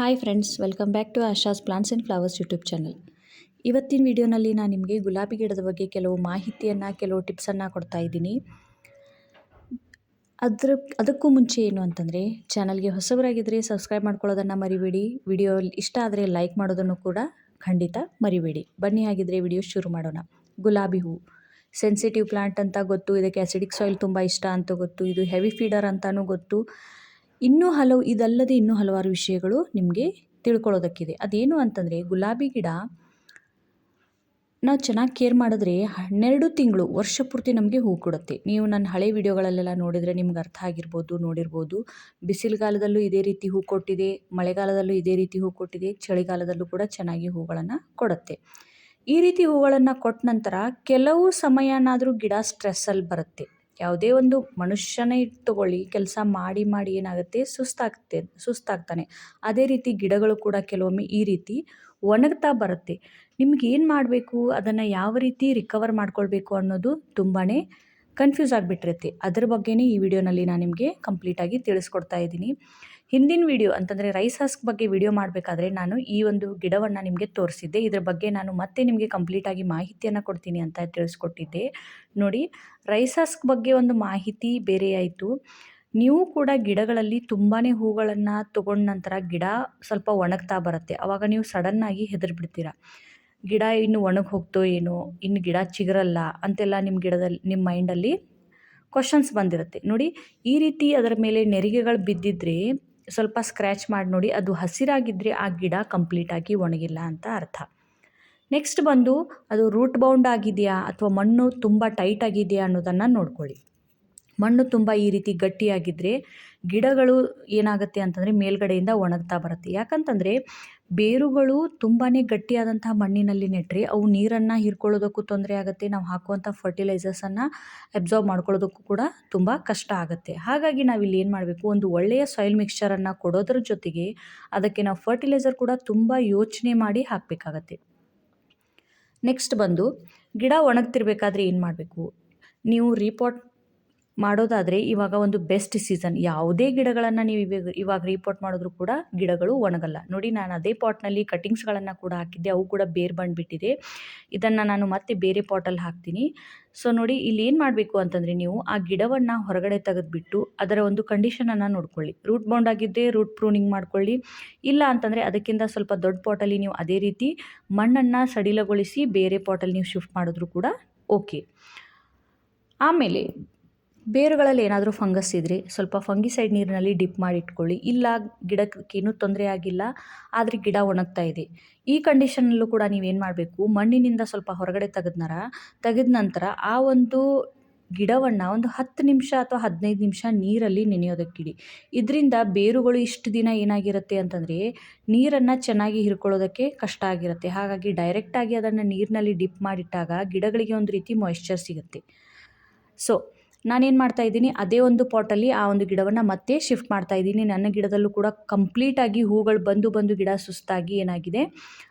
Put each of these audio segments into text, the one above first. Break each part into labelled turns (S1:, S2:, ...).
S1: Hi friends, welcome back to Asha's plants and flowers YouTube channel. ಇವತ್ತಿನ ವಿಡಿಯೋನಲ್ಲಿ ನಾನು ನಿಮಗೆ ಗುಲಾಬಿ ಗಿಡದ ಬಗ್ಗೆ ಕೆಲವು ಮಾಹಿತಿಯನ್ನು, ಕೆಲವು ಟಿಪ್ಸನ್ನು ಕೊಡ್ತಾ ಇದ್ದೀನಿ. ಅದ್ರ, ಅದಕ್ಕೂ ಮುಂಚೆ ಏನು ಅಂತಂದರೆ, ಚಾನಲ್ಗೆ ಹೊಸಬರಾಗಿದ್ದರೆ ಸಬ್ಸ್ಕ್ರೈಬ್ ಮಾಡ್ಕೊಳ್ಳೋದನ್ನು ಮರಿಬೇಡಿ. ವಿಡಿಯೋ ಇಷ್ಟ ಆದರೆ ಲೈಕ್ ಮಾಡೋದನ್ನು ಕೂಡ ಖಂಡಿತ ಮರಿಬೇಡಿ. ಬನ್ನಿ ಹಾಗಿದ್ರೆ ವಿಡಿಯೋ ಶುರು ಮಾಡೋಣ. ಗುಲಾಬಿ ಹೂ. ಸೆನ್ಸಿಟಿವ್ ಪ್ಲಾಂಟ್ ಅಂತ ಗೊತ್ತು, ಇದಕ್ಕೆ ಆ್ಯಸಿಡಿಕ್ ಸಾಯಿಲ್ ತುಂಬ ಇಷ್ಟ ಅಂತ ಗೊತ್ತು, ಇದು ಹೆವಿ ಫೀಡರ್ ಅಂತಲೂ ಗೊತ್ತು. ಇನ್ನೂ ಹಲವು, ಇದಲ್ಲದೆ ಇನ್ನೂ ಹಲವಾರು ವಿಷಯಗಳು ನಿಮಗೆ ತಿಳ್ಕೊಳ್ಳೋದಕ್ಕಿದೆ. ಅದೇನು ಅಂತಂದರೆ, ಗುಲಾಬಿ ಗಿಡ ನಾವು ಚೆನ್ನಾಗಿ ಕೇರ್ ಮಾಡಿದ್ರೆ ಹನ್ನೆರಡು ತಿಂಗಳು ವರ್ಷ ಪೂರ್ತಿ ನಮಗೆ ಹೂ ಕೊಡುತ್ತೆ. ನೀವು ನನ್ನ ಹಳೆ ವಿಡಿಯೋಗಳಲ್ಲೆಲ್ಲ ನೋಡಿದರೆ ನಿಮ್ಗೆ ಅರ್ಥ ಆಗಿರ್ಬೋದು, ನೋಡಿರ್ಬೋದು. ಬಿಸಿಲುಗಾಲದಲ್ಲೂ ಇದೇ ರೀತಿ ಹೂ ಕೊಟ್ಟಿದೆ, ಮಳೆಗಾಲದಲ್ಲೂ ಇದೇ ರೀತಿ ಹೂ ಕೊಟ್ಟಿದೆ, ಚಳಿಗಾಲದಲ್ಲೂ ಕೂಡ ಚೆನ್ನಾಗಿ ಹೂಗಳನ್ನು ಕೊಡುತ್ತೆ. ಈ ರೀತಿ ಹೂಗಳನ್ನು ಕೊಟ್ಟ ನಂತರ ಕೆಲವು ಸಮಯನಾದರೂ ಗಿಡ ಸ್ಟ್ರೆಸ್ಸಲ್ಲಿ ಬರುತ್ತೆ. ಯಾವುದೇ ಒಂದು ಮನುಷ್ಯನೇ ತಗೊಳ್ಳಿ ಕೆಲಸ ಮಾಡಿ ಮಾಡಿ ಏನಾಗುತ್ತೆ ಸುಸ್ತಾಗುತ್ತೆ ಸುಸ್ತಾಗ್ತಾನೆ. ಅದೇ ರೀತಿ ಗಿಡಗಳು ಕೂಡ ಕೆಲವೊಮ್ಮೆ ಈ ರೀತಿ ಒಣಗ್ತಾ ಬರುತ್ತೆ. ನಿಮ್ಗೆ ಏನು ಮಾಡಬೇಕು? ಅದನ್ನು ಯಾವ ರೀತಿ ರಿಕವರ್ ಮಾಡ್ಕೊಳ್ಬೇಕು ಅನ್ನೋದು ತುಂಬಾ ಕನ್ಫ್ಯೂಸ್ ಆಗಿಬಿಟ್ಟಿರುತ್ತೆ. ಅದ್ರ ಬಗ್ಗೆನೇ ಈ ವಿಡಿಯೋನಲ್ಲಿ ನಾನು ನಿಮಗೆ ಕಂಪ್ಲೀಟಾಗಿ ತಿಳಿಸ್ಕೊಡ್ತಾ ಇದ್ದೀನಿ. ಹಿಂದಿನ ವಿಡಿಯೋ ಅಂತಂದರೆ ರೈಸ್ ಹಸ್ಕ್ ಬಗ್ಗೆ ವಿಡಿಯೋ ಮಾಡಬೇಕಾದ್ರೆ ನಾನು ಈ ಒಂದು ಗಿಡವನ್ನು ನಿಮಗೆ ತೋರಿಸಿದ್ದೆ. ಇದ್ರ ಬಗ್ಗೆ ನಾನು ಮತ್ತೆ ನಿಮಗೆ ಕಂಪ್ಲೀಟಾಗಿ ಮಾಹಿತಿಯನ್ನು ಕೊಡ್ತೀನಿ ಅಂತ ತಿಳಿಸ್ಕೊಟ್ಟಿದ್ದೆ. ನೋಡಿ ರೈಸ್ ಹಸ್ಕ್ ಬಗ್ಗೆ ಒಂದು ಮಾಹಿತಿ ಬೇರೆ ಆಯಿತು. ನೀವು ಕೂಡ ಗಿಡಗಳಲ್ಲಿ ತುಂಬಾ ಹೂಗಳನ್ನು ತೊಗೊಂಡ ನಂತರ ಗಿಡ ಸ್ವಲ್ಪ ಒಣಗ್ತಾ ಬರುತ್ತೆ. ಆವಾಗ ನೀವು ಸಡನ್ನಾಗಿ ಹೆದರ್ಬಿಡ್ತೀರಾ. ಗಿಡ ಇನ್ನು ಒಣಗಿ ಹೋಗ್ತೋ ಏನೋ ಇನ್ನು ಗಿಡ ಚಿಗರಲ್ಲ ಅಂತೆಲ್ಲ ನಿಮ್ಮ ಗಿಡದಲ್ಲಿ ನಿಮ್ಮ ಮೈಂಡಲ್ಲಿ ಕ್ವಶನ್ಸ್ ಬಂದಿರುತ್ತೆ. ನೋಡಿ, ಈ ರೀತಿ ಅದರ ಮೇಲೆ ನೆರಿಗೆಗಳು ಬಿದ್ದಿದ್ರೆ ಸ್ವಲ್ಪ ಸ್ಕ್ರ್ಯಾಚ್ ಮಾಡಿ ನೋಡಿ, ಅದು ಹಸಿರಾಗಿದ್ದರೆ ಆ ಗಿಡ ಕಂಪ್ಲೀಟಾಗಿ ಒಣಗಿಲ್ಲ ಅಂತ ಅರ್ಥ. ನೆಕ್ಸ್ಟ್ ಬಂದು, ಅದು ರೂಟ್ ಬೌಂಡ್ ಆಗಿದೆಯಾ ಅಥವಾ ಮಣ್ಣು ತುಂಬ ಟೈಟ್ ಆಗಿದೆಯಾ ಅನ್ನೋದನ್ನು ನೋಡ್ಕೊಳ್ಳಿ. ಮಣ್ಣು ತುಂಬ ಈ ರೀತಿ ಗಟ್ಟಿಯಾಗಿದ್ದರೆ ಗಿಡಗಳು ಏನಾಗುತ್ತೆ ಅಂತಂದರೆ ಮೇಲ್ಗಡೆಯಿಂದ ಒಣಗ್ತಾ ಬರುತ್ತೆ. ಯಾಕಂತಂದರೆ ಬೇರುಗಳು ತುಂಬಾ ಗಟ್ಟಿಯಾದಂತಹ ಮಣ್ಣಿನಲ್ಲಿ ನೆಟ್ಟರೆ ಅವು ನೀರನ್ನು ಹೀರ್ಕೊಳ್ಳೋದಕ್ಕೂ ತೊಂದರೆ ಆಗುತ್ತೆ, ನಾವು ಹಾಕುವಂಥ ಫರ್ಟಿಲೈಸರ್ಸನ್ನು ಅಬ್ಸಾರ್ಬ್ ಮಾಡ್ಕೊಳ್ಳೋದಕ್ಕೂ ಕೂಡ ತುಂಬ ಕಷ್ಟ ಆಗುತ್ತೆ. ಹಾಗಾಗಿ ನಾವು ಇಲ್ಲಿ ಏನು ಮಾಡಬೇಕು, ಒಂದು ಒಳ್ಳೆಯ ಸಾಯಿಲ್ ಮಿಕ್ಸ್ಚರನ್ನು ಕೊಡೋದ್ರ ಜೊತೆಗೆ ಅದಕ್ಕೆ ನಾವು ಫರ್ಟಿಲೈಸರ್ ಕೂಡ ತುಂಬ ಯೋಚನೆ ಮಾಡಿ ಹಾಕಬೇಕಾಗತ್ತೆ. ನೆಕ್ಸ್ಟ್ ಬಂದು ಗಿಡ ಒಣಗ್ತಿರ್ಬೇಕಾದ್ರೆ ಏನು ಮಾಡಬೇಕು, ನೀವು ರೀಪಾಟ್ ಮಾಡೋದಾದರೆ ಇವಾಗ ಒಂದು ಬೆಸ್ಟ್ ಸೀಸನ್ ಯಾವುದೇ ಗಿಡಗಳನ್ನು ನೀವು ಇವಾಗ ಇವಾಗ ರೀಪೋರ್ಟ್ ಮಾಡಿದ್ರು ಕೂಡ ಗಿಡಗಳು ಒಣಗಲ್ಲ. ನೋಡಿ, ನಾನು ಅದೇ ಪಾಟ್ನಲ್ಲಿ ಕಟಿಂಗ್ಸ್ಗಳನ್ನು ಕೂಡ ಹಾಕಿದ್ದೆ, ಅವು ಕೂಡ ಬೇರು ಬಂದುಬಿಟ್ಟಿದೆ. ಇದನ್ನು ನಾನು ಮತ್ತೆ ಬೇರೆ ಪಾಟಲ್ಲಿ ಹಾಕ್ತೀನಿ. ಸೊ ನೋಡಿ, ಇಲ್ಲಿ ಏನು ಮಾಡಬೇಕು ಅಂತಂದರೆ ನೀವು ಆ ಗಿಡವನ್ನು ಹೊರಗಡೆ ತೆಗೆದುಬಿಟ್ಟು ಅದರ ಒಂದು ಕಂಡೀಷನನ್ನು ನೋಡ್ಕೊಳ್ಳಿ. ರೂಟ್ ಬೌಂಡ್ ಆಗಿದ್ದರೆ ರೂಟ್ ಪ್ರೂನಿಂಗ್ ಮಾಡ್ಕೊಳ್ಳಿ. ಇಲ್ಲ ಅಂತಂದರೆ ಅದಕ್ಕಿಂತ ಸ್ವಲ್ಪ ದೊಡ್ಡ ಪಾಟಲ್ಲಿ ನೀವು ಅದೇ ರೀತಿ ಮಣ್ಣನ್ನು ಸಡಿಲಗೊಳಿಸಿ ಬೇರೆ ಪಾಟಲ್ಲಿ ನೀವು ಶಿಫ್ಟ್ ಮಾಡಿದ್ರು ಕೂಡ ಓಕೆ ಆಮೇಲೆ ಬೇರುಗಳಲ್ಲಿ ಏನಾದರೂ ಫಂಗಸ್ ಇದ್ದರೆ ಸ್ವಲ್ಪ ಫಂಗಿಸೈಡ್ ನೀರಿನಲ್ಲಿ ಡಿಪ್ ಮಾಡಿ ಇಟ್ಕೊಳ್ಳಿ ಇಲ್ಲ ಗಿಡಕ್ಕೇನೂ ತೊಂದರೆ ಆಗಿಲ್ಲ, ಆದರೆ ಗಿಡ ಒಣಗ್ತಾ ಇದೆ. ಈ ಕಂಡೀಷನಲ್ಲೂ ಕೂಡ ನೀವೇನು ಮಾಡಬೇಕು? ಮಣ್ಣಿನಿಂದ ಸ್ವಲ್ಪ ಹೊರಗಡೆ ತೆಗೆದ್ನರ ತೆಗೆದ ನಂತರ ಆ ಒಂದು ಗಿಡವನ್ನು ಒಂದು ಹತ್ತು ನಿಮಿಷ ಅಥವಾ ಹದಿನೈದು ನಿಮಿಷ ನೀರಲ್ಲಿ ನೆನೆಯೋದಕ್ಕಿಡಿ. ಇದರಿಂದ ಬೇರುಗಳು ಇಷ್ಟು ದಿನ ಏನಾಗಿರುತ್ತೆ ಅಂತಂದರೆ ನೀರನ್ನು ಚೆನ್ನಾಗಿ ಹಿರ್ಕೊಳ್ಳೋದಕ್ಕೆ ಕಷ್ಟ ಆಗಿರುತ್ತೆ. ಹಾಗಾಗಿ ಡೈರೆಕ್ಟಾಗಿ ಅದನ್ನು ನೀರಿನಲ್ಲಿ ಡಿಪ್ ಮಾಡಿಟ್ಟಾಗ ಗಿಡಗಳಿಗೆ ಒಂದು ರೀತಿ ಮಾಯಿಶ್ಚರ್ ಸಿಗುತ್ತೆ. ಸೊ ನಾನೇನು ಮಾಡ್ತಾ ಇದ್ದೀನಿ, ಅದೇ ಒಂದು ಪಾಟಲ್ಲಿ ಆ ಒಂದು ಗಿಡವನ್ನು ಮತ್ತೆ ಶಿಫ್ಟ್ ಮಾಡ್ತಾ ಇದ್ದೀನಿ. ನನ್ನ ಗಿಡದಲ್ಲೂ ಕೂಡ ಕಂಪ್ಲೀಟಾಗಿ ಹೂಗಳು ಬಂದು ಬಂದು ಗಿಡ ಸುಸ್ತಾಗಿ ಏನಾಗಿದೆ,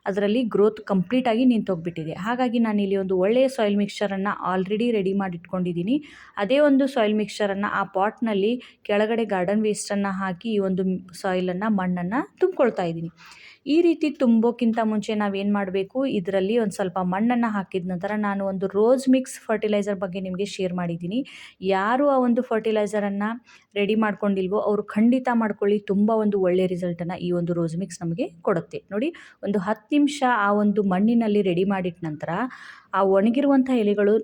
S1: ಅದರಲ್ಲಿ ಗ್ರೋತ್ ಕಂಪ್ಲೀಟಾಗಿ ನಿಂತೋಗ್ಬಿಟ್ಟಿದೆ ಹಾಗಾಗಿ ನಾನು ಇಲ್ಲಿ ಒಂದು ಒಳ್ಳೆಯ ಸಾಯಿಲ್ ಮಿಕ್ಸ್ಚರನ್ನು ಆಲ್ರೆಡಿ ರೆಡಿ ಮಾಡಿಟ್ಕೊಂಡಿದ್ದೀನಿ. ಅದೇ ಒಂದು ಸಾಯಿಲ್ ಮಿಕ್ಸ್ಚರನ್ನು ಆ ಪಾಟ್ನಲ್ಲಿ ಕೆಳಗಡೆ ಗಾರ್ಡನ್ ವೇಸ್ಟನ್ನು ಹಾಕಿ ಈ ಒಂದು ಸಾಯಿಲನ್ನು ಮಣ್ಣನ್ನು ತುಂಬ್ಕೊಳ್ತಾ ಇದ್ದೀನಿ. ಈ ರೀತಿ ತುಂಬೋಕ್ಕಿಂತ ಮುಂಚೆ ನಾವೇನು ಮಾಡಬೇಕು? ಇದರಲ್ಲಿ ಒಂದು ಸ್ವಲ್ಪ ಮಣ್ಣನ್ನು ಹಾಕಿದ ನಂತರ ನಾನು ಒಂದು ರೋಸ್ ಮಿಕ್ಸ್ ಫರ್ಟಿಲೈಸರ್ ಬಗ್ಗೆ ನಿಮಗೆ ಶೇರ್ ಮಾಡಿದ್ದೀನಿ. ಯಾರು ಆ ಒಂದು ಫರ್ಟಿಲೈಸರನ್ನು ರೆಡಿ ಮಾಡ್ಕೊಂಡಿಲ್ವೋ ಅವರು ಖಂಡಿತ ಮಾಡ್ಕೊಳ್ಳಿ, ತುಂಬ ಒಂದು ಒಳ್ಳೆಯ ರಿಸಲ್ಟನ್ನು ಈ ಒಂದು ರೋಸ್ ಮಿಕ್ಸ್ ನಮಗೆ ಕೊಡುತ್ತೆ. ನೋಡಿ, ಒಂದು ಹತ್ತು ನಿಮಿಷ ಆ ಒಂದು ಮಣ್ಣಿನಲ್ಲಿ ರೆಡಿ ಮಾಡಿಟ್ಟ ನಂತರ ಆ ಒಣಗಿರುವಂಥ ಎಲೆಗಳು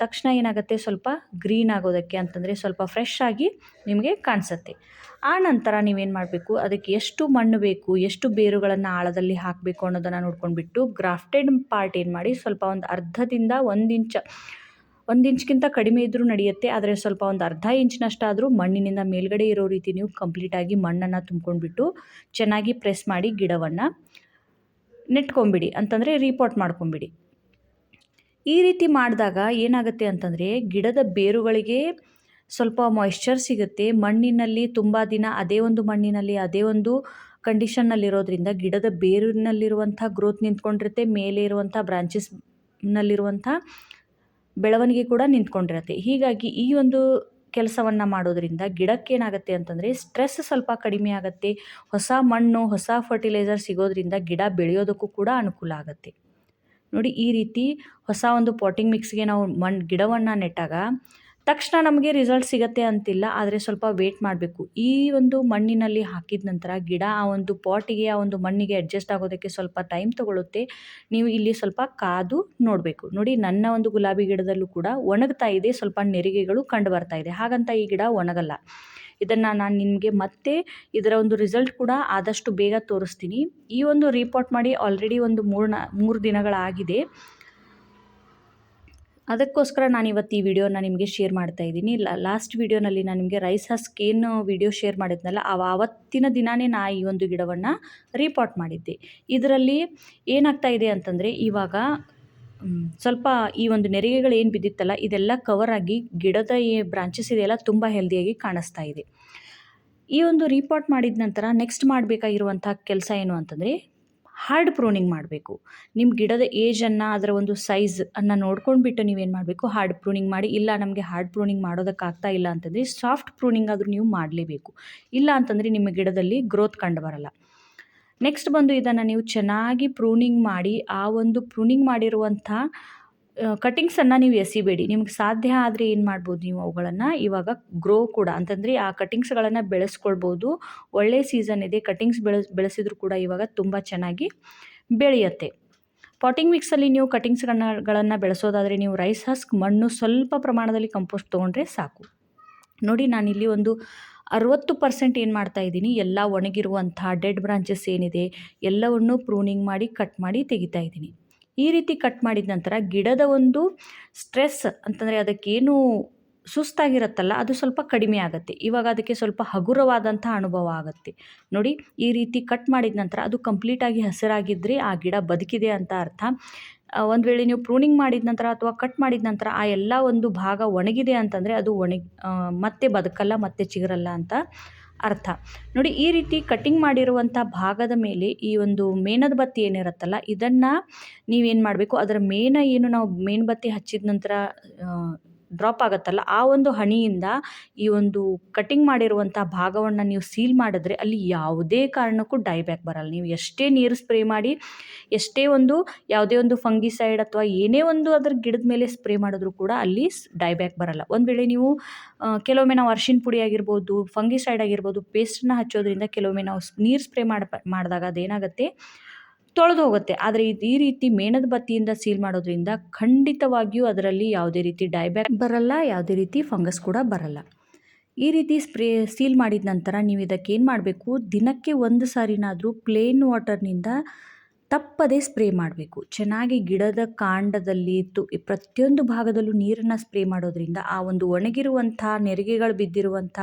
S1: ತಕ್ಷಣ ಏನಾಗುತ್ತೆ? ಸ್ವಲ್ಪ ಗ್ರೀನ್ ಆಗೋದಕ್ಕೆ ಅಂತಂದರೆ ಸ್ವಲ್ಪ ಫ್ರೆಶ್ ಆಗಿ ನಿಮಗೆ ಕಾಣಿಸುತ್ತೆ. ಆ ನಂತರ ನೀವೇನು ಮಾಡಬೇಕು? ಅದಕ್ಕೆ ಎಷ್ಟು ಮಣ್ಣು ಬೇಕು? ಎಷ್ಟು ಬೇರುಗಳನ್ನು ಆಳದಲ್ಲಿ ಹಾಕಬೇಕು ಅನ್ನೋದನ್ನು ನೋಡ್ಕೊಂಡ್ಬಿಟ್ಟು ಗ್ರಾಫ್ಟೆಡ್ ಪಾರ್ಟ್ ಏನು ಮಾಡಿ, ಸ್ವಲ್ಪ ಒಂದು ಅರ್ಧದಿಂದ ಒಂದು ಇಂಚ, ಒಂದು ಇಂಚ್ಗಿಂತ ಕಡಿಮೆ ಇದ್ದರೂ ನಡೆಯುತ್ತೆ, ಆದರೆ ಸ್ವಲ್ಪ ಒಂದು ಅರ್ಧ ಇಂಚಿನಷ್ಟಾದರೂ ಮಣ್ಣಿನಿಂದ ಮೇಲ್ಗಡೆ ಇರೋ ರೀತಿ ನೀವು ಕಂಪ್ಲೀಟಾಗಿ ಮಣ್ಣನ್ನು ತುಂಬ್ಕೊಂಡ್ಬಿಟ್ಟು ಚೆನ್ನಾಗಿ ಪ್ರೆಸ್ ಮಾಡಿ ಗಿಡವನ್ನು ನೆಟ್ಕೊಂಬಿಡಿ ಅಂತಂದರೆ ರೀಪಾಟ್ ಮಾಡ್ಕೊಂಬಿಡಿ ಈ ರೀತಿ ಮಾಡಿದಾಗ ಏನಾಗುತ್ತೆ ಅಂತಂದರೆ ಗಿಡದ ಬೇರುಗಳಿಗೆ ಸ್ವಲ್ಪ ಮಾಯಿಶ್ಚರ್ ಸಿಗುತ್ತೆ. ಮಣ್ಣಿನಲ್ಲಿ ತುಂಬ ದಿನ ಅದೇ ಒಂದು ಮಣ್ಣಿನಲ್ಲಿ, ಅದೇ ಒಂದು ಕಂಡೀಷನ್ನಲ್ಲಿರೋದ್ರಿಂದ ಗಿಡದ ಬೇರಿನಲ್ಲಿರುವಂಥ ಗ್ರೋತ್ ನಿಂತ್ಕೊಂಡಿರುತ್ತೆ. ಮೇಲೆ ಇರುವಂಥ ಬ್ರಾಂಚಸ್ನಲ್ಲಿರುವಂಥ ಬೆಳವಣಿಗೆ ಕೂಡ ನಿಂತ್ಕೊಂಡಿರುತ್ತೆ. ಹೀಗಾಗಿ ಈ ಒಂದು ಕೆಲಸವನ್ನು ಮಾಡೋದ್ರಿಂದ ಗಿಡಕ್ಕೇನಾಗುತ್ತೆ ಅಂತಂದರೆ ಸ್ಟ್ರೆಸ್ ಸ್ವಲ್ಪ ಕಡಿಮೆ ಆಗುತ್ತೆ. ಹೊಸ ಮಣ್ಣು, ಹೊಸ ಫರ್ಟಿಲೈಸರ್ ಸಿಗೋದ್ರಿಂದ ಗಿಡ ಬೆಳೆಯೋದಕ್ಕೂ ಕೂಡ ಅನುಕೂಲ ಆಗುತ್ತೆ. ನೋಡಿ ಈ ರೀತಿ ಹೊಸ ಒಂದು ಪಾಟಿಂಗ್ ಮಿಕ್ಸ್ಗೆ ನಾವು ಮಣ್ಣು ಗಿಡವನ್ನು ನೆಟ್ಟಾಗ ತಕ್ಷಣ ನಮಗೆ ರಿಸಲ್ಟ್ ಸಿಗತ್ತೆ ಅಂತಿಲ್ಲ, ಆದರೆ ಸ್ವಲ್ಪ ವೇಟ್ ಮಾಡಬೇಕು. ಈ ಒಂದು ಮಣ್ಣಿನಲ್ಲಿ ಹಾಕಿದ ನಂತರ ಗಿಡ ಆ ಒಂದು ಪಾಟಿಗೆ ಆ ಒಂದು ಮಣ್ಣಿಗೆ ಅಡ್ಜಸ್ಟ್ ಆಗೋದಕ್ಕೆ ಸ್ವಲ್ಪ ಟೈಮ್ ತಗೊಳ್ಳುತ್ತೆ ನೀವು ಇಲ್ಲಿ ಸ್ವಲ್ಪ ಕಾದು ನೋಡಬೇಕು. ನೋಡಿ ನನ್ನ ಒಂದು ಗುಲಾಬಿ ಗಿಡದಲ್ಲೂ ಕೂಡ ಒಣಗ್ತಾ ಇದೆ, ಸ್ವಲ್ಪ ನೆರಿಗೆಗಳು ಕಂಡು ಬರ್ತಾ ಇದೆ. ಹಾಗಂತ ಈ ಗಿಡ ಒಣಗಲ್ಲ. ಇದನ್ನು ನಾನು ನಿಮಗೆ ಮತ್ತೆ ಇದರ ಒಂದು ರಿಸಲ್ಟ್ ಕೂಡ ಆದಷ್ಟು ಬೇಗ ತೋರಿಸ್ತೀನಿ. ಈ ಒಂದು ರಿಪೋರ್ಟ್ ಮಾಡಿ ಆಲ್ರೆಡಿ ಒಂದು ಮೂರು ಮೂರು ದಿನಗಳಾಗಿದೆ. ಅದಕ್ಕೋಸ್ಕರ ನಾನು ಇವತ್ತು ಈ ವಿಡಿಯೋನ ನಿಮಗೆ ಶೇರ್ ಮಾಡ್ತಾ ಇದ್ದೀನಿ. ಲಾಸ್ಟ್ ವಿಡಿಯೋನಲ್ಲಿ ನಾನು ನಿಮಗೆ ರೈಸ್ ಹಸ್ಕ್ ಏನು ವಿಡಿಯೋ ಶೇರ್ ಮಾಡಿದ್ನಲ್ಲ, ಅವ ಆವತ್ತಿನ ದಿನಾನೇ ನಾ ಈ ಒಂದು ಗಿಡವನ್ನು ರಿಪೋರ್ಟ್ ಮಾಡಿದ್ದೆ. ಇದರಲ್ಲಿ ಏನಾಗ್ತಾ ಇದೆ ಅಂತಂದರೆ ಇವಾಗ ಸ್ವಲ್ಪ ಈ ಒಂದು ನೆರಿಗೆಗಳು ಏನು ಬಿದ್ದಿತ್ತಲ್ಲ, ಇದೆಲ್ಲ ಕವರ್ ಆಗಿ ಗಿಡದ ಈ ಬ್ರಾಂಚಸ್ ಇದೆಲ್ಲ ತುಂಬ ಹೆಲ್ದಿಯಾಗಿ ಕಾಣಿಸ್ತಾ ಇದೆ. ಈ ಒಂದು ರೀಪಾಟ್ ಮಾಡಿದ ನಂತರ ನೆಕ್ಸ್ಟ್ ಮಾಡಬೇಕಾಗಿರುವಂಥ ಕೆಲಸ ಏನು ಅಂತಂದರೆ ಹಾರ್ಡ್ ಪ್ರೂನಿಂಗ್ ಮಾಡಬೇಕು. ನಿಮ್ಮ ಗಿಡದ ಏಜನ್ನು ಅದರ ಒಂದು ಸೈಜ್ ಅನ್ನು ನೋಡ್ಕೊಂಡ್ಬಿಟ್ಟು ನೀವೇನು ಮಾಡಬೇಕು ಹಾರ್ಡ್ ಪ್ರೂನಿಂಗ್ ಮಾಡಿ, ಇಲ್ಲ ನಮಗೆ ಹಾರ್ಡ್ ಪ್ರೂನಿಂಗ್ ಮಾಡೋದಕ್ಕಾಗ್ತಾ ಇಲ್ಲ ಅಂತಂದರೆ ಸಾಫ್ಟ್ ಪ್ರೂನಿಂಗ್ ಆದರೂ ನೀವು ಮಾಡಲೇಬೇಕು. ಇಲ್ಲ ಅಂತಂದರೆ ನಿಮ್ಮ ಗಿಡದಲ್ಲಿ ಗ್ರೋತ್ ಕಂಡು ಬರಲ್ಲ. ನೆಕ್ಸ್ಟ್ ಬಂದು ಇದನ್ನು ನೀವು ಚೆನ್ನಾಗಿ ಪ್ರೂನಿಂಗ್ ಮಾಡಿ, ಆ ಒಂದು ಪ್ರೂನಿಂಗ್ ಮಾಡಿರುವಂಥ ಕಟಿಂಗ್ಸನ್ನು ನೀವು ಎಸಿಬೇಡಿ. ನಿಮ್ಗೆ ಸಾಧ್ಯ ಆದರೆ ಏನು ಮಾಡ್ಬೋದು ನೀವು ಅವುಗಳನ್ನು? ಇವಾಗ ಗ್ರೋ ಕೂಡ. ಅಂತಂದರೆ ಆ ಕಟಿಂಗ್ಸ್ಗಳನ್ನು ಬೆಳೆಸ್ಕೊಳ್ಬೋದು. ಒಳ್ಳೆಯ ಸೀಸನ್ ಇದೆ. ಕಟಿಂಗ್ಸ್ ಬೆಳೆಸ್ ಬೆಳೆಸಿದ್ರು ಕೂಡ ಇವಾಗ ತುಂಬ ಚೆನ್ನಾಗಿ ಬೆಳೆಯುತ್ತೆ. ಪಾಟಿಂಗ್ ಮಿಕ್ಸಲ್ಲಿ ನೀವು ಕಟಿಂಗ್ಸ್ಗಳನ್ನ ಬೆಳೆಸೋದಾದರೆ ನೀವು ರೈಸ್ ಹಸ್ಕ್ ಮಣ್ಣು ಸ್ವಲ್ಪ ಪ್ರಮಾಣದಲ್ಲಿ ಕಂಪೋಸ್ಟ್ ತೊಗೊಂಡ್ರೆ ಸಾಕು. ನೋಡಿ ನಾನಿಲ್ಲಿ ಒಂದು ಅರುವತ್ತು ಪರ್ಸೆಂಟ್ ಏನು ಮಾಡ್ತಾ ಇದ್ದೀನಿ, ಎಲ್ಲ ಒಣಗಿರುವಂಥ ಡೆಡ್ ಬ್ರಾಂಚಸ್ ಏನಿದೆ, ಎಲ್ಲವನ್ನು ಪ್ರೂನಿಂಗ್ ಮಾಡಿ, ಕಟ್ ಮಾಡಿ ತೆಗಿತಾ ಇದ್ದೀನಿ. ಈ ರೀತಿ ಕಟ್ ಮಾಡಿದ ನಂತರ ಗಿಡದ ಒಂದು ಸ್ಟ್ರೆಸ್ ಅಂತಂದರೆ ಅದಕ್ಕೇನು ಸುಸ್ತಾಗಿರುತ್ತಲ್ಲ, ಅದು ಸ್ವಲ್ಪ ಕಡಿಮೆ ಆಗುತ್ತೆ. ಇವಾಗ ಅದಕ್ಕೆ ಸ್ವಲ್ಪ ಹಗುರವಾದಂಥ ಅನುಭವ ಆಗುತ್ತೆ. ನೋಡಿ, ಈ ರೀತಿ ಕಟ್ ಮಾಡಿದ ನಂತರ ಅದು ಕಂಪ್ಲೀಟಾಗಿ ಹಸಿರಾಗಿದ್ದರೆ ಆ ಗಿಡ ಬದುಕಿದೆ ಅಂತ ಅರ್ಥ. ಒಂದು ವೇಳೆ ನೀವು ಪ್ರೂನಿಂಗ್ ಮಾಡಿದ ನಂತರ ಅಥವಾ ಕಟ್ ಮಾಡಿದ ನಂತರ ಆ ಎಲ್ಲ ಒಂದು ಭಾಗ ಒಣಗಿದೆ ಅಂತಂದರೆ ಅದು ಒಣಗಿ ಮತ್ತೆ ಬದುಕಲ್ಲ, ಮತ್ತೆ ಚಿಗರಲ್ಲ ಅಂತ ಅರ್ಥ. ನೋಡಿ, ಈ ರೀತಿ ಕಟಿಂಗ್ ಮಾಡಿರುವಂಥ ಭಾಗದ ಮೇಲೆ ಈ ಒಂದು ಮೇಣದ ಬತ್ತಿ ಏನಿರುತ್ತಲ್ಲ, ಇದನ್ನು ನೀವೇನು ಮಾಡಬೇಕು, ಅದರ ಮೇನ ಏನು ನಾವು ಮೇಣಬತ್ತಿ ಹಚ್ಚಿದ ನಂತರ ಡ್ರಾಪ್ ಆಗುತ್ತಲ್ಲ, ಆ ಒಂದು ಹಣಿಯಿಂದ ಈ ಒಂದು ಕಟಿಂಗ್ ಮಾಡಿರುವಂಥ ಭಾಗವನ್ನು ನೀವು ಸೀಲ್ ಮಾಡಿದ್ರೆ ಅಲ್ಲಿ ಯಾವುದೇ ಕಾರಣಕ್ಕೂ ಡೈಬ್ಯಾಕ್ ಬರಲ್ಲ. ನೀವು ಎಷ್ಟೇ ನೀರು ಸ್ಪ್ರೇ ಮಾಡಿ, ಎಷ್ಟೇ ಒಂದು ಯಾವುದೇ ಒಂದು ಫಂಗಿಸೈಡ್ ಅಥವಾ ಏನೇ ಒಂದು ಅದರ ಗಿಡದ ಮೇಲೆ ಸ್ಪ್ರೇ ಮಾಡಿದ್ರೂ ಕೂಡ ಅಲ್ಲಿ ಡೈಬ್ಯಾಕ್ ಬರಲ್ಲ. ಒಂದು ವೇಳೆ ನೀವು ಕೆಲವೊಮ್ಮೆ ನಾವು ಅರ್ಶಿನ ಪುಡಿ ಆಗಿರ್ಬೋದು ಫಂಗಿಸೈಡ್ ಆಗಿರ್ಬೋದು ಪೇಸ್ಟನ್ನ ಹಚ್ಚೋದ್ರಿಂದ ಕೆಲವೊಮ್ಮೆ ನಾವು ನೀರು ಸ್ಪ್ರೇ ಮಾಡಿ, ಮಾಡಿದಾಗ ಅದೇನಾಗುತ್ತೆ? ತೊಳೆದು ಹೋಗುತ್ತೆ ಆದರೆ ಈ ರೀತಿ ಮೇಣದ ಬತ್ತಿಯಿಂದ ಸೀಲ್ ಮಾಡೋದ್ರಿಂದ ಖಂಡಿತವಾಗಿಯೂ ಅದರಲ್ಲಿ ಯಾವುದೇ ರೀತಿ ಡೈಬ್ಯಾಕ್ ಬರಲ್ಲ, ಯಾವುದೇ ರೀತಿ ಫಂಗಸ್ ಕೂಡ ಬರಲ್ಲ. ಈ ರೀತಿ ಸ್ಪ್ರೇ ಸೀಲ್ ಮಾಡಿದ ನಂತರ ನೀವು ಇದಕ್ಕೆ ಏನು ಮಾಡಬೇಕು? ದಿನಕ್ಕೆ ಒಂದು ಸಾರಿನಾದರೂ ಪ್ಲೇನ್ ವಾಟರ್ನಿಂದ ತಪ್ಪದೇ ಸ್ಪ್ರೇ ಮಾಡಬೇಕು. ಚೆನ್ನಾಗಿ ಗಿಡದ ಕಾಂಡದಲ್ಲಿ ತು ಪ್ರತಿಯೊಂದು ಭಾಗದಲ್ಲೂ ನೀರನ್ನು ಸ್ಪ್ರೇ ಮಾಡೋದ್ರಿಂದ ಆ ಒಂದು ಒಣಗಿರುವಂಥ, ನೆರಿಗೆಗಳು ಬಿದ್ದಿರುವಂಥ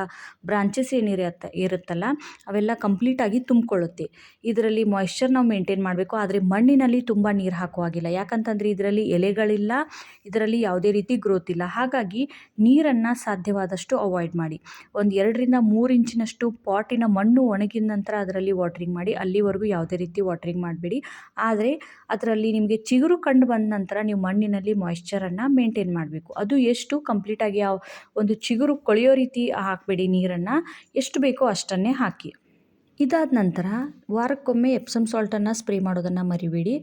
S1: ಬ್ರಾಂಚಸ್ ಏನಿರತ್ತ, ಇರುತ್ತಲ್ಲ, ಅವೆಲ್ಲ ಕಂಪ್ಲೀಟಾಗಿ ತುಂಬಿಕೊಳ್ಳುತ್ತೆ. ಇದರಲ್ಲಿ ಮಾಯ್ಶ್ಚರ್ ನಾವು ಮೇಂಟೈನ್ ಮಾಡಬೇಕು, ಆದರೆ ಮಣ್ಣಿನಲ್ಲಿ ತುಂಬ ನೀರು ಹಾಕುವಾಗಿಲ್ಲ. ಯಾಕಂತಂದರೆ ಇದರಲ್ಲಿ ಎಲೆಗಳಿಲ್ಲ, ಇದರಲ್ಲಿ ಯಾವುದೇ ರೀತಿ ಗ್ರೋತ್ ಇಲ್ಲ. ಹಾಗಾಗಿ ನೀರನ್ನು ಸಾಧ್ಯವಾದಷ್ಟು ಅವಾಯ್ಡ್ ಮಾಡಿ. ಒಂದು ಎರಡರಿಂದ ಮೂರು ಇಂಚಿನಷ್ಟು ಪಾಟಿನ ಮಣ್ಣು ಒಣಗಿದ ನಂತರ ಅದರಲ್ಲಿ ವಾಟ್ರಿಂಗ್ ಮಾಡಿ, ಅಲ್ಲಿವರೆಗೂ ಯಾವುದೇ ರೀತಿ ವಾಟ್ರಿಂಗ್ ಮಾಡಬೇಡಿ. ಆದರೆ ಅದರಲ್ಲಿ ನಿಮಗೆ ಚಿಗುರು ಕಂಡು ಬಂದ ನಂತರ ನೀವು ಮಣ್ಣಿನಲ್ಲಿ ಮಾಯ್ಶ್ಚರನ್ನು ಮೇಂಟೈನ್ ಮಾಡಬೇಕು. ಅದು ಎಷ್ಟು ಕಂಪ್ಲೀಟಾಗಿ ಆ ಒಂದು ಚಿಗುರು ಕೊಳೆಯೋ ರೀತಿ ಹಾಕಬೇಡಿ ನೀರನ್ನು, ಎಷ್ಟು ಬೇಕೋ ಅಷ್ಟನ್ನೇ ಹಾಕಿ. ಇದಾದ ನಂತರ ವಾರಕ್ಕೊಮ್ಮೆ ಎಪ್ಸಮ್ ಸಾಲ್ಟನ್ನು ಸ್ಪ್ರೇ ಮಾಡೋದನ್ನು ಮರಿಬೇಡಿ.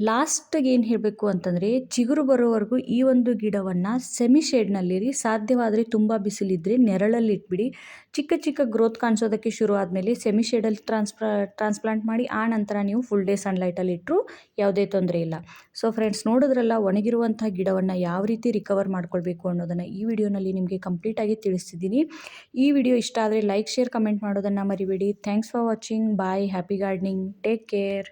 S1: ಲಾಸ್ಟಿಗೆ ಏನು ಹೇಳಬೇಕು ಅಂತಂದರೆ, ಚಿಗುರು ಬರೋವರೆಗೂ ಈ ಒಂದು ಗಿಡವನ್ನು ಸೆಮಿ ಶೇಡ್ನಲ್ಲಿರಿ. ಸಾಧ್ಯವಾದರೆ ತುಂಬ ಬಿಸಿಲಿದ್ದರೆ ನೆರಳಲ್ಲಿ ಇಟ್ಬಿಡಿ ಚಿಕ್ಕ ಚಿಕ್ಕ ಗ್ರೋತ್ ಕಾಣಿಸೋದಕ್ಕೆ ಶುರು ಆದಮೇಲೆ ಸೆಮಿ ಶೇಡಲ್ಲಿ ಟ್ರಾನ್ಸ್ಪ್ಲಾ ಟ್ರಾನ್ಸ್ಪ್ಲಾಂಟ್ ಮಾಡಿ, ಆ ನಂತರ ನೀವು ಫುಲ್ ಡೇ ಸನ್ಲೈಟಲ್ಲಿ ಇಟ್ಟರು ಯಾವುದೇ ತೊಂದರೆ ಇಲ್ಲ. ಸೊ ಫ್ರೆಂಡ್ಸ್, ನೋಡಿದ್ರಲ್ಲ ಒಣಗಿರುವಂಥ ಗಿಡವನ್ನು ಯಾವ ರೀತಿ ರಿಕವರ್ ಮಾಡ್ಕೊಳ್ಬೇಕು ಅನ್ನೋದನ್ನು ಈ ವಿಡಿಯೋನಲ್ಲಿ ನಿಮಗೆ ಕಂಪ್ಲೀಟಾಗಿ ತಿಳಿಸ್ತಿದ್ದೀನಿ. ಈ ವಿಡಿಯೋ ಇಷ್ಟ ಆದರೆ ಲೈಕ್, ಶೇರ್, ಕಮೆಂಟ್ ಮಾಡೋದನ್ನು ಮರಿಬೇಡಿ. Thanks for watching. Bye. Happy gardening. Take care.